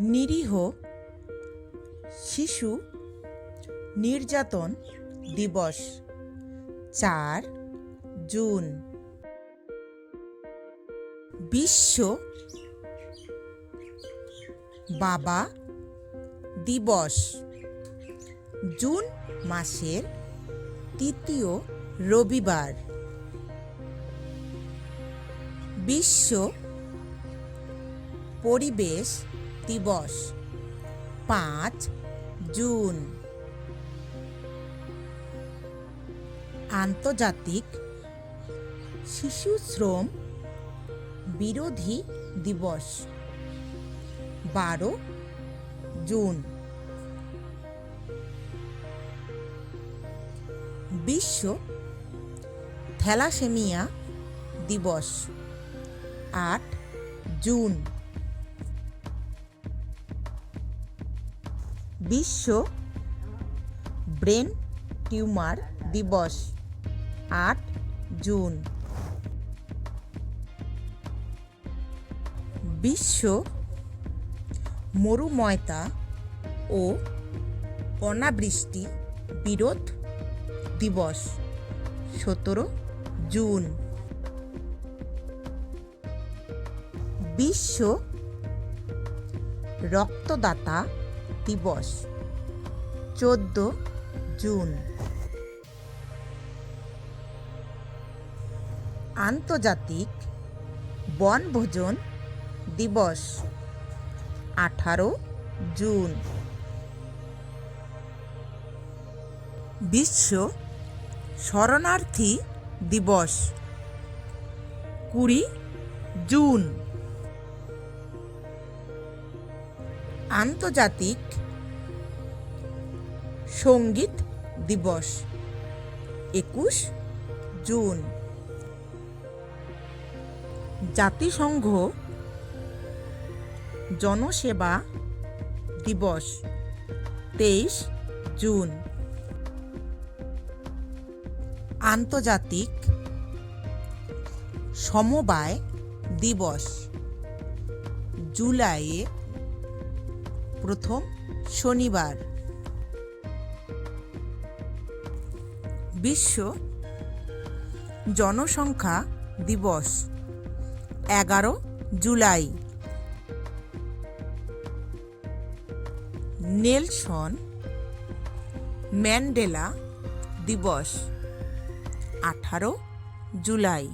নিরীহ শিশু নির্যাতন দিবস চার জুন। বিশ্ব বাবা দিবস জুন মাসের তৃতীয় রবিবার। বিশ্ব পরিবেশ দিবস। পাঁচ জুন। আন্তর্জাতিক শিশু শ্রম বিরোধী দিবস। বারো জুন। বিশ্ব থ্যালাসেমিয়া দিবস। আট জুন। বিশ্ব ব্রেন টিউমার দিবস, আট জুন। বিশ্ব মরুময়তা ও অনাবৃষ্টি বিরোধ দিবস, সতেরো জুন। বিশ্ব রক্তদাতা দিবস চোদ্দ জুন। আন্তর্জাতিক বনভোজন দিবস আঠারো জুন। বিশ্ব শরণার্থী দিবস কুড়ি জুন। আন্তর্জাতিক সংগীত দিবস একুশ জুন। জাতিসংঘ জনসেবা দিবস তেইশ জুন। আন্তর্জাতিক সমবায় দিবস জুলাইয়ে প্রথম শনিবার। বিশ্ব জনসংখ্যা দিবস এগারো জুলাই। নেলসন ম্যান্ডেলা দিবস আঠারো জুলাই।